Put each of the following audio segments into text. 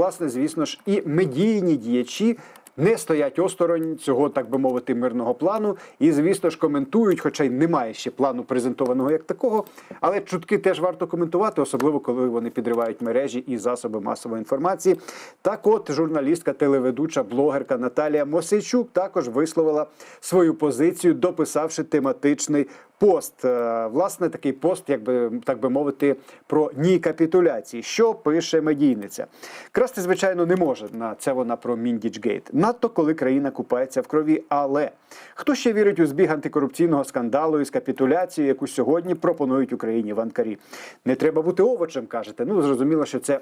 власне, звісно ж, і медійні діячі. Не стоять осторонь цього, так би мовити, мирного плану, і звісно ж коментують, хоча й немає ще плану презентованого як такого. Але чутки теж варто коментувати, особливо коли вони підривають мережі і засоби масової інформації. Так, от журналістка, телеведуча, блогерка Наталія Мосейчук також висловила свою позицію, дописавши тематичний пост. Е, Власне, такий пост, як би так би мовити, про ні капітуляції. Що пише медійниця? Красти, звичайно, не може. На це вона про Міндічгейт. Надто коли країна купається в крові. Але хто ще вірить у збіг антикорупційного скандалу із капітуляцією, яку сьогодні пропонують Україні в Анкарі? Не треба бути овочем, кажете. Ну зрозуміло, що це.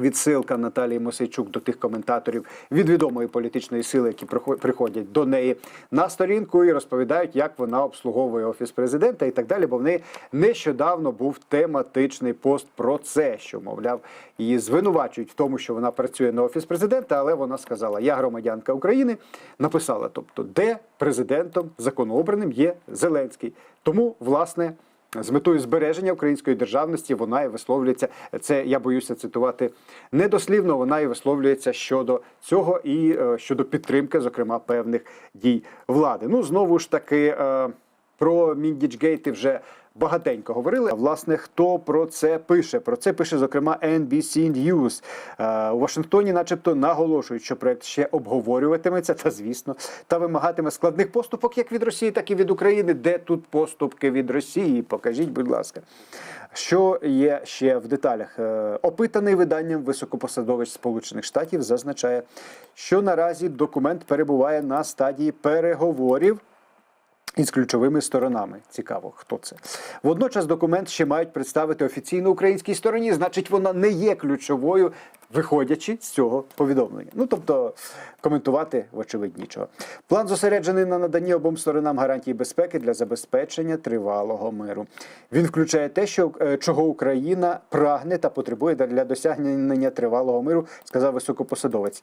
Відсилка Наталії Мосейчук до тих коментаторів від відомої політичної сили, які прихо- приходять до неї на сторінку і розповідають, як вона обслуговує офіс президента і так далі. Бо в неї нещодавно був тематичний пост про це, що мовляв її звинувачують в тому, що вона працює на офіс президента, але вона сказала: Я громадянка України. Написала, тобто, де президентом законообраним є Зеленський. Тому, власне. З метою збереження української державності вона і висловлюється. Це я боюся цитувати недослівно. Вона і висловлюється щодо цього і е, щодо підтримки, зокрема, певних дій влади. Ну знову ж таки. Е, про Міндічгейти вже багатенько говорили. А власне, хто про це пише? Про це пише зокрема NBC News. Е, У Вашингтоні, начебто, наголошують, що проект ще обговорюватиметься, та звісно, та вимагатиме складних поступок як від Росії, так і від України. Де тут поступки від Росії? Покажіть, будь ласка. Що є ще в деталях? Е, Опитаний виданням високопосадовець Сполучених Штатів зазначає, що наразі документ перебуває на стадії переговорів. Із ключовими сторонами цікаво, хто це. Водночас документ ще мають представити офіційно українській стороні, значить, вона не є ключовою, виходячи з цього повідомлення. Ну тобто коментувати, вочевидь, нічого. План зосереджений на наданні обом сторонам гарантій безпеки для забезпечення тривалого миру. Він включає те, що е, чого Україна прагне та потребує для досягнення тривалого миру, сказав високопосадовець.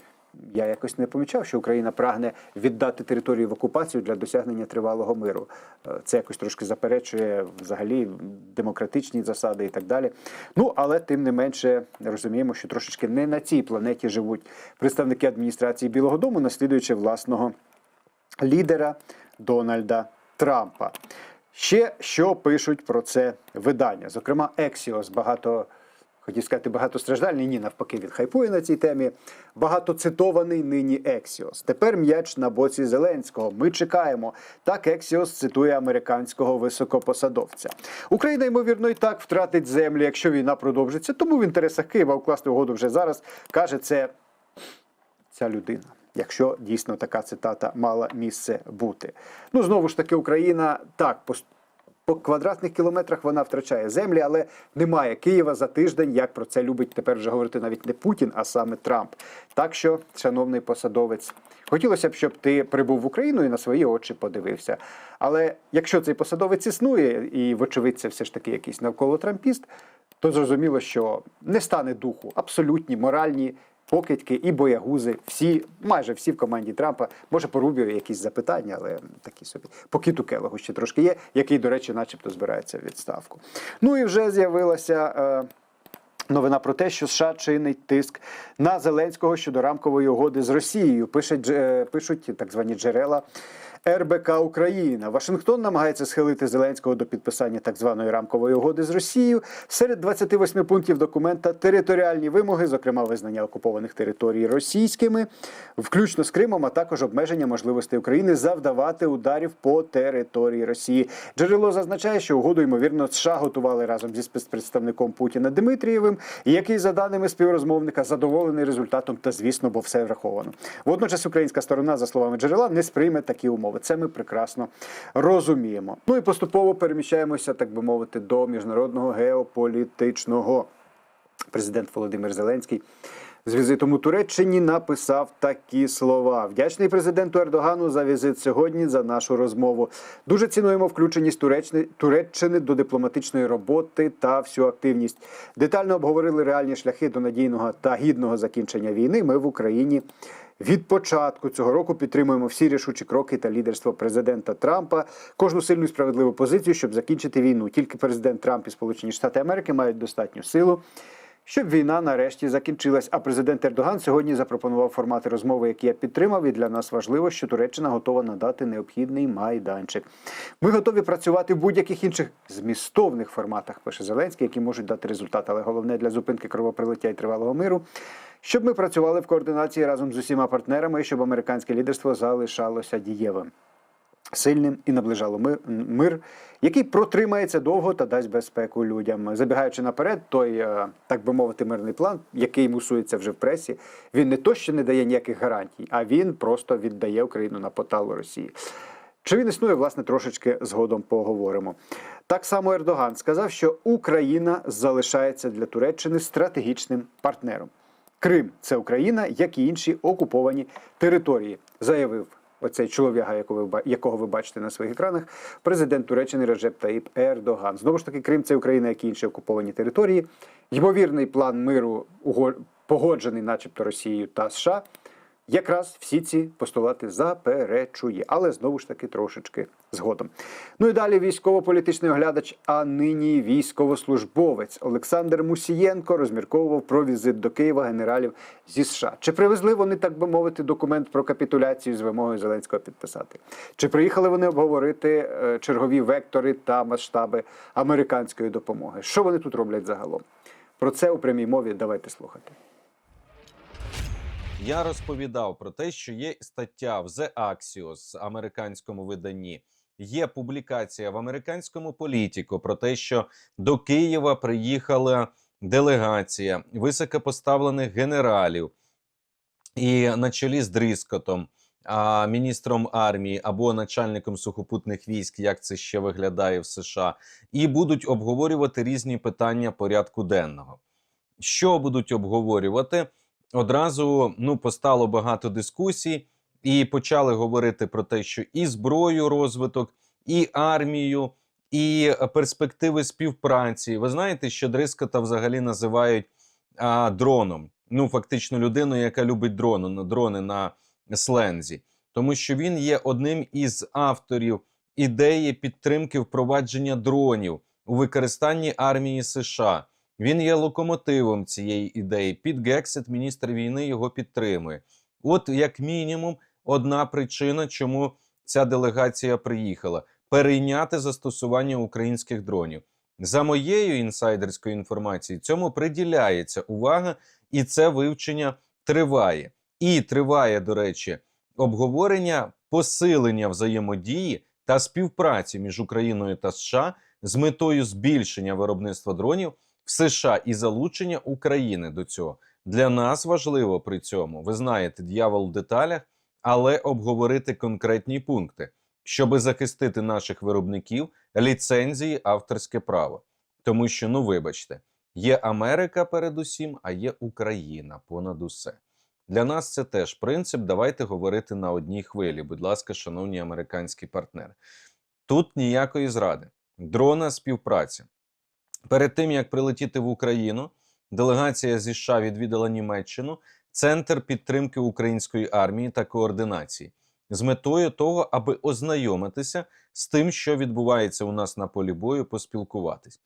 Я якось не помічав, що Україна прагне віддати територію в окупацію для досягнення тривалого миру. Е, Це якось трошки заперечує взагалі демократичні засади і так далі. Ну але тим не менше розуміємо, що трошечки не на цій планеті живуть представники адміністрації Білого Дому, наслідуючи власного лідера Дональда Трампа. Ще що пишуть про це видання, зокрема, Ексіос багато. Хотів сказати багатостраждальний, ні, навпаки, він хайпує на цій темі. Багатоцитований нині Ексіос. Тепер м'яч на боці Зеленського. Ми чекаємо. Так Ексіос цитує американського високопосадовця. Україна, ймовірно, і так втратить землі, якщо війна продовжиться. Тому в інтересах Києва укласти угоду вже зараз каже це ця людина. Якщо дійсно така цитата мала місце бути. Ну знову ж таки, Україна так по, квадратних кілометрах вона втрачає землі, але немає Києва за тиждень, як про це любить тепер вже говорити навіть не Путін, а саме Трамп. Так що, шановний посадовець, хотілося б, щоб ти прибув в Україну і на свої очі подивився. Але якщо цей посадовець існує, і вочевидь це все ж таки якийсь навколо трампіст, то зрозуміло, що не стане духу абсолютні моральні покидьки і боягузи, всі, майже всі в команді Трампа. Може, по Рубіо якісь запитання, але такі собі. По Келогу ще трошки є, який, до речі, начебто збирається відставку. Ну і вже з'явилася. Е, Новина про те, що США чинить тиск на Зеленського щодо рамкової угоди з Росією. Пишуть, е, пишуть так звані джерела РБК Україна. Вашингтон намагається схилити Зеленського до підписання так званої рамкової угоди з Росією. Серед 28 пунктів документа територіальні вимоги, зокрема визнання окупованих територій російськими, включно з Кримом, а також обмеження можливостей України завдавати ударів по території Росії. Джерело зазначає, що угоду ймовірно США готували разом зі спецпредставником Путіна Дмитрієвим, який, за даними співрозмовника, задоволений результатом та, звісно, бо все враховано. Водночас українська сторона, за словами джерела, не сприйме такі умови. Це ми прекрасно розуміємо. Ну і поступово переміщаємося, так би мовити, до міжнародного геополітичного. Президент Володимир Зеленський з візитом у Туреччині написав такі слова: вдячний президенту Ердогану за візит сьогодні за нашу розмову. Дуже цінуємо включеність Туреччини, Туреччини до дипломатичної роботи та всю активність. Детально обговорили реальні шляхи до надійного та гідного закінчення війни. Ми в Україні. Від початку цього року підтримуємо всі рішучі кроки та лідерство президента Трампа, кожну сильну і справедливу позицію, щоб закінчити війну. Тільки президент Трамп і Сполучені Штати Америки мають достатню силу щоб війна нарешті закінчилась. А президент Ердоган сьогодні запропонував формати розмови, які я підтримав. І для нас важливо, що Туреччина готова надати необхідний майданчик. Ми готові працювати в будь-яких інших змістовних форматах, пише Зеленський, які можуть дати результат. Але головне для зупинки кровопролиття і тривалого миру. Щоб ми працювали в координації разом з усіма партнерами, і щоб американське лідерство залишалося дієвим сильним і наближало мир, мир, який протримається довго та дасть безпеку людям. Забігаючи наперед, той, е, так би мовити, мирний план, який мусується вже в пресі, він не то, що не дає ніяких гарантій, а він просто віддає Україну на поталу Росії. Чи він існує, власне, трошечки згодом поговоримо. Так само Ердоган сказав, що Україна залишається для Туреччини стратегічним партнером. Крим це Україна, як і інші окуповані території, заявив оцей чолов'яга, якого ви якого ви бачите на своїх екранах, президент Туреччини Режеп Таїп Ердоган. Знову ж таки, Крим це Україна, як і інші окуповані території. Ймовірний план миру погоджений, начебто, Росією та США. Якраз всі ці постулати заперечує, але знову ж таки трошечки згодом. Ну і далі військово-політичний оглядач, а нині військовослужбовець Олександр Мусієнко розмірковував про візит до Києва генералів зі США. Чи привезли вони, так би мовити, документ про капітуляцію з вимогою Зеленського підписати? Чи приїхали вони обговорити е, чергові вектори та масштаби американської допомоги? Що вони тут роблять загалом? Про це у прямій мові давайте слухати. Я розповідав про те, що є стаття в The Axios, американському виданні. Є публікація в американському політику про те, що до Києва приїхала делегація високопоставлених генералів, і на чолі з Дріскотом, а міністром армії або начальником сухопутних військ, як це ще виглядає в США, і будуть обговорювати різні питання порядку денного. Що будуть обговорювати? Одразу ну постало багато дискусій, і почали говорити про те, що і зброю розвиток, і армію, і перспективи співпраці. Ви знаєте, що Дрискота взагалі називають а, дроном. Ну, фактично, людиною, яка любить дрони, на- дрони на слензі, тому що він є одним із авторів ідеї підтримки впровадження дронів у використанні армії США. Він є локомотивом цієї ідеї. Під Гексет, міністр війни, його підтримує. От, як мінімум, одна причина, чому ця делегація приїхала: перейняти застосування українських дронів. За моєю інсайдерською інформацією, цьому приділяється увага, і це вивчення триває. І триває, до речі, обговорення посилення взаємодії та співпраці між Україною та США з метою збільшення виробництва дронів в США і залучення України до цього. Для нас важливо при цьому, ви знаєте, дьявол в деталях, але обговорити конкретні пункти, щоб захистити наших виробників, ліцензії, авторське право. Тому що, ну вибачте, є Америка передусім, а є Україна понад усе. Для нас це теж принцип. Давайте говорити на одній хвилі. Будь ласка, шановні американські партнери. Тут ніякої зради, дрона співпраця. Перед тим як прилетіти в Україну, делегація зі США відвідала Німеччину, центр підтримки української армії та координації з метою того, аби ознайомитися з тим, що відбувається у нас на полі бою, поспілкуватись.